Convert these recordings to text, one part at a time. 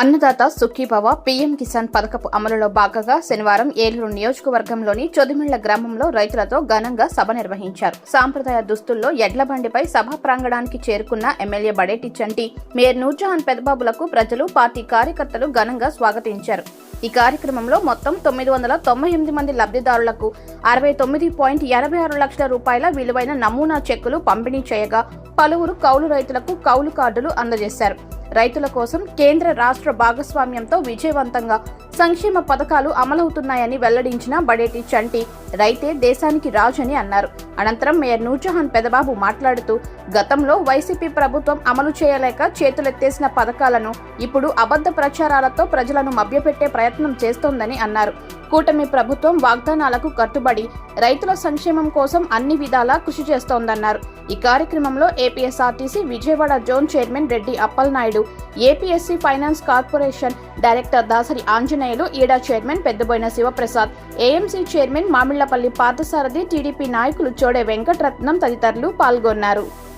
అన్నదాత Sukhibhava PM Kisan పథకపు అమలులో భాగంగా శనివారం ఏలూరు నియోజకవర్గంలోని చొదిమిళ్ళ గ్రామంలో రైతులతో ఘనంగా సభ నిర్వహించారు. సాంప్రదాయ దుస్తుల్లో ఎడ్ల బండిపై సభా ప్రాంగణానికి చేరుకున్న ఎమ్మెల్యే బడేటి చంటి మేయర్ నూర్జహాన్ పెదబాబులకు ప్రజలు పార్టీ కార్యకర్తలు ఘనంగా స్వాగతించారు. ఈ కార్యక్రమంలో మొత్తం తొమ్మిది వందల తొంభై ఎనిమిది మంది లబ్ధిదారులకు అరవై తొమ్మిది పాయింట్ ఎనభై ఆరు లక్షల రూపాయల విలువైన నమూనా చెక్కులు పంపిణీ చేయగా పలువురు కౌలు రైతులకు కౌలు కార్డులు అందజేశారు. రైతుల కోసం కేంద్ర రాష్ట్ర భాగస్వామ్యంతో విజయవంతంగా సంక్షేమ పథకాలు అమలవుతున్నాయని వెల్లడించిన బడేటి చంటి రైతే దేశానికి రాజు అని అన్నారు. అనంతరం మేయర్ నూర్జహాన్ పెదబాబు మాట్లాడుతూ గతంలో వైసీపీ ప్రభుత్వం అమలు చేయలేక చేతులెత్తేసిన పథకాలను ఇప్పుడు అబద్ధ ప్రచారాలతో ప్రజలను మభ్యపెట్టే ప్రయత్నం చేస్తోందని అన్నారు. కూటమి ప్రభుత్వం వాగ్దానాలకు కట్టుబడి రైతుల సంక్షేమం కోసం అన్ని విధాలా కృషి చేస్తోందన్నారు. ఈ కార్యక్రమంలో APSRTC Vijayawada zone chairman Reddy Appalanaidu APSC finance corporation director Dasari Anjaneyulu ఈడా chairman Peddaboina Sivaprasad AMC chairman Mamillapalli Parthasarathi TDP నాయకులు చోడే వెంకటరత్నం తదితరులు పాల్గొన్నారు.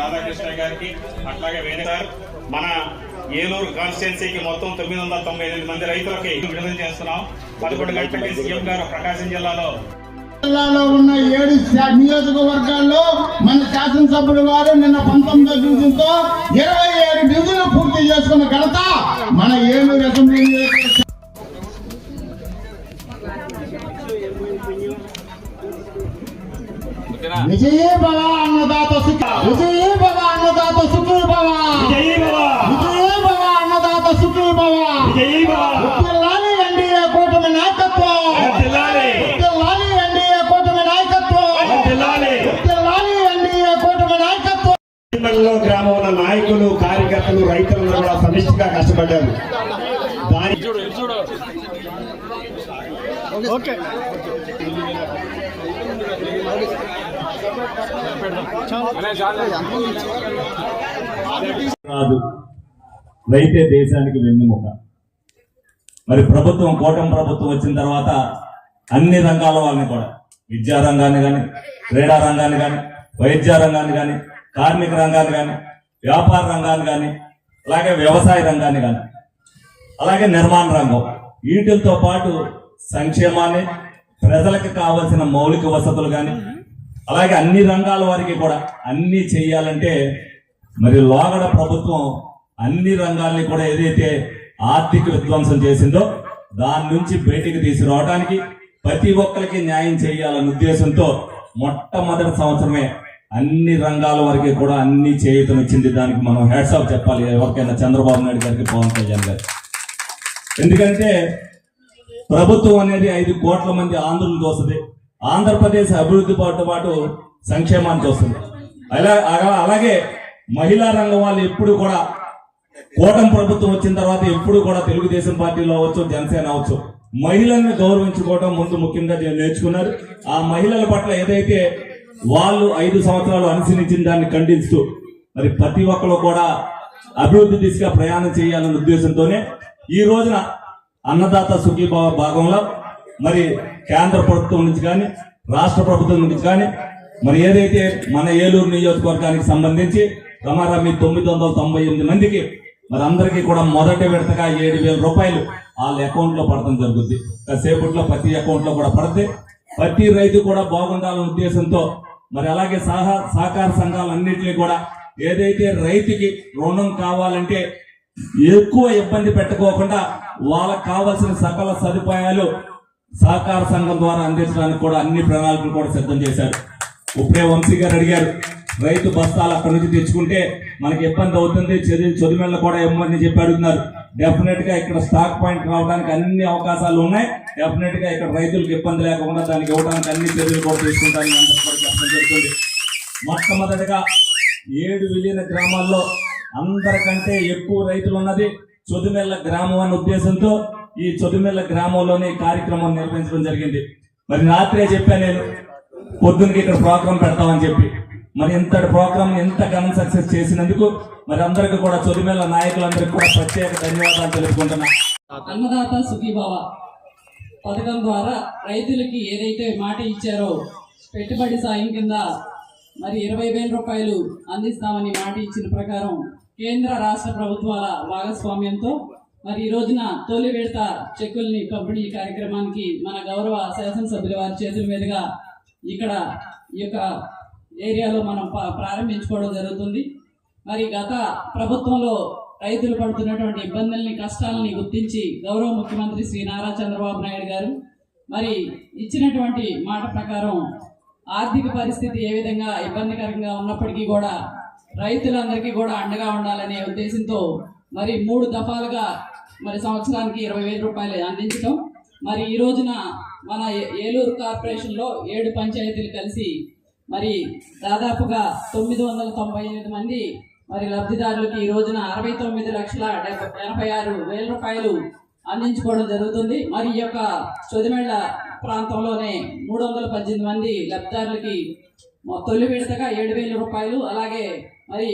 రాధాకృష్ణ గారికి అట్లాగే వేరే సార్ మన ఏలూరు కాన్స్టిట్యున్సీకి మొత్తం తొమ్మిది వందల తొంభై ఎనిమిది మంది రైతులకి విడుదల చేస్తున్నాం. పదకొండు గంటలకి సీఎం గారు ప్రకాశం జిల్లాలో. జిల్లాలో ఉన్న ఏడు నియోజకవర్గాల్లో మన శాసనసభ్యులు వారు నిన్న పంతొమ్మిదో డివిజన్తో ఇరవై ఏడు డివిజన్లు పూర్తి చేసుకున్న ఘనత మన ఏలూరు అసెంబ్లీ నాయకత్వం మండలంలో గ్రామంలో నాయకులు కార్యకర్తలు రైతులందరూ కూడా సమిష్టిగా కష్టపడ్డారు. దాని రాదు. రైతే దేశానికి వెన్నెముక మరి ప్రభుత్వం కూటమి ప్రభుత్వం వచ్చిన తర్వాత అన్ని రంగాల వాళ్ళని కూడా. విద్యా రంగాన్ని కానీ క్రీడా రంగాన్ని కానీ వైద్య రంగాన్ని కానీ కార్మిక రంగాన్ని కానీ వ్యాపార రంగాన్ని కానీ అలాగే వ్యవసాయ రంగాన్ని కానీ అలాగే నిర్మాణ రంగం. వీటితో పాటు సంక్షేమాన్ని ప్రజలకు కావలసిన మౌలిక వసతులు కానీ అలాగే అన్ని రంగాల వారికి కూడా అన్నీ చేయాలంటే మరి లోగడ ప్రభుత్వం అన్ని రంగాల్ని కూడా ఏదైతే ఆర్థిక విధ్వంసం చేసిందో దాని నుంచి బయటికి తీసుకురావడానికి ప్రతి ఒక్కరికి న్యాయం చేయాలన్న ఉద్దేశంతో మొట్టమొదటి సంవత్సరమే అన్ని రంగాల వరకు కూడా అన్ని చేయుతనిచ్చింది దానికి మనం హ్యాట్స్ ఆఫ్ చెప్పాలి. ఎవరికైనా చంద్రబాబు నాయుడు గారికి పవన్ కళ్యాణ్ గారు ఎందుకంటే ప్రభుత్వం అనేది ఐదు కోట్ల మంది ఆంధ్రులను చూస్తుంది. ఆంధ్రప్రదేశ్ అభివృద్ధి పాటు పాటు సంక్షేమాన్ని చూస్తుంది. అలా అలా- అలాగే మహిళా రంగం వాళ్ళు ఎప్పుడు కూడా కూటమి ప్రభుత్వం వచ్చిన తర్వాత ఎప్పుడు కూడా తెలుగుదేశం పార్టీలో అవ్వచ్చు జనసేన అవ్వచ్చు. మహిళల్ని గౌరవించుకోవడం ముందు ముఖ్యంగా నేను నేర్చుకున్నారు. ఆ మహిళల పట్ల ఏదైతే వాళ్ళు ఐదు సంవత్సరాలు అనుసరించిన దాన్ని ఖండిస్తూ మరి ప్రతి ఒక్కరు కూడా అభివృద్ధి దిశగా ప్రయాణం చేయాలన్న ఉద్దేశంతోనే ఈ రోజున అన్నదాత సుఖీభావ భాగంలో మరి కేంద్ర ప్రభుత్వం నుంచి కానీ రాష్ట్ర ప్రభుత్వం నుంచి కానీ మరి ఏదైతే మన ఏలూరు నియోజకవర్గానికి సంబంధించి రమారామి తొమ్మిది వందల తొంభై ఎనిమిది మందికి మరి అందరికీ కూడా మొదటి విడతగా ఏడు వేల రూపాయలు వాళ్ళ అకౌంట్లో పడటం జరుగుద్ది. కాసేపట్లో ప్రతి అకౌంట్లో కూడా పడుతుంది ప్రతి రైతు కూడా బాగుండాలనే ఉద్దేశంతో మరి అలాగే సహా సహకార సంఘాలన్నింటినీ కూడా ఏదైతే రైతుకి రుణం కావాలంటే ఎక్కువ ఇబ్బంది పెట్టుకోకుండా వాళ్ళకి కావాల్సిన సకల సదుపాయాలు సహకార సంఘం ద్వారా అందించడానికి కూడా అన్ని ప్రణాళికలు కూడా సిద్ధం చేశారు. ఉప్రే వంశీ గారు అడిగారు రైతు బస్తాలు అక్కడి నుంచి తెచ్చుకుంటే మనకి ఇబ్బంది అవుతుంది చదివి చదువుల కూడా ఇవ్వమని చెప్పి అడుగుతున్నారు. డెఫినెట్గా ఇక్కడ స్టాక్ పాయింట్ రావడానికి అన్ని అవకాశాలు ఉన్నాయి. డెఫినెట్గా ఇక్కడ రైతులకు ఇబ్బంది లేకుండా దానికి ఇవ్వడానికి అన్ని చర్యలు కూడా తీసుకుంటారని జరుగుతుంది మొట్టమొదటిగా ఏడు విలీన గ్రామాల్లో అందరికంటే ఎక్కువ రైతులు ఉన్నది చొదుమెల్ల గ్రామం అన్న ఉద్దేశంతో ఈ చొదుమెల్ల గ్రామంలోనే కార్యక్రమం నిర్వహించడం జరిగింది. మరి రాత్రే చెప్పాను నేను పొద్దునకి ఇక్కడ ప్రోగ్రాం పెడతామని చెప్పి. మరి ఇంతటి ప్రోగ్రామ్ ఎంత ఘన సక్సెస్ చేసినందుకు మరి అందరికీ కూడా చొదిమెల్ల నాయకులందరికీ కూడా ప్రత్యేక ధన్యవాదాలు తెలుపుకుంటున్నా. అన్నదాత సుఖీభావ పథకం ద్వారా రైతులకి ఏదైతే మాట ఇచ్చారో పెట్టుబడి సాయం కింద మరి ఇరవై వేల రూపాయలు అందిస్తామని మాట ఇచ్చిన ప్రకారం కేంద్ర రాష్ట్ర ప్రభుత్వాల భాగస్వామ్యంతో మరి ఈ రోజున తొలి విడత చెక్కుల్ని పంపిణీ కార్యక్రమానికి మన గౌరవ శాసనసభ్యుల వారి చేతుల మీదుగా ఇక్కడ ఈ యొక్క ఏరియాలో మనం ప్రారంభించుకోవడం జరుగుతుంది. మరి గత ప్రభుత్వంలో రైతులు పడుతున్నటువంటి ఇబ్బందుల్ని కష్టాలని గుర్తించి గౌరవ ముఖ్యమంత్రి శ్రీ నారా చంద్రబాబు నాయుడు గారు మరి ఇచ్చినటువంటి మాట ప్రకారం ఆర్థిక పరిస్థితి ఏ విధంగా ఇబ్బందికరంగా ఉన్నప్పటికీ కూడా రైతులందరికీ కూడా అండగా ఉండాలనే ఉద్దేశంతో మరి మూడు దఫాలుగా మరి సంవత్సరానికి ఇరవై వేల రూపాయలు అందించడం మరి ఈ రోజున మన ఏలూరు కార్పొరేషన్లో ఏడు పంచాయతీలు కలిసి మరి దాదాపుగా తొమ్మిది వందల తొంభై ఎనిమిది మంది మరి లబ్ధిదారులకి ఈ రోజున అరవై తొమ్మిది లక్షల డెబ్బై ఎనభై ఆరు వేల రూపాయలు అందించుకోవడం జరుగుతుంది. మరి ఈ యొక్క చొదిమేళ్ళ ప్రాంతంలోనే మూడు వందల పద్దెనిమిది మంది లబ్ధిదారులకి తొలి విడతగా ఏడు వేల రూపాయలు అలాగే మరి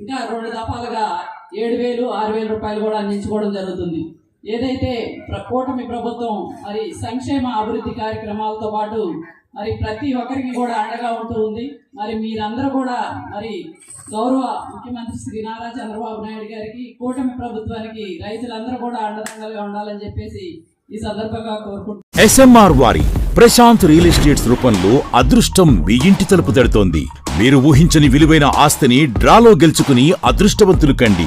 ఇంకా రెండు దఫాలుగా ఏడు వేలు ఆరు వేల రూపాయలు కూడా అందించుకోవడం జరుగుతుంది. ఏదైతే ప్ర- కూటమి ప్రభుత్వం మరి సంక్షేమ అభివృద్ధి కార్యక్రమాలతో పాటు మరి ప్రతి ఒక్కరికి కూడా అండగా ఉంటూ ఉంది. మరి మీరందరూ కూడా మరి గౌరవ ముఖ్యమంత్రి శ్రీ నారా చంద్రబాబు నాయుడు గారికి కూటమి ప్రభుత్వానికి రైతులందరూ కూడా అండదండలుగా ఉండాలని చెప్పేసి ఈ సందర్భంగా కోరుకుంటున్నాను ఎస్ఎంఆర్ వారి ప్రశాంత్ రియల్ ఎస్టేట్స్ రూపంలో అదృష్టం మీ ఇంటి తలుపు తడుతోంది. మీరు ఊహించని విలువైన ఆస్తిని డ్రాలో గెలుచుకుని అదృష్టవంతులు కండి.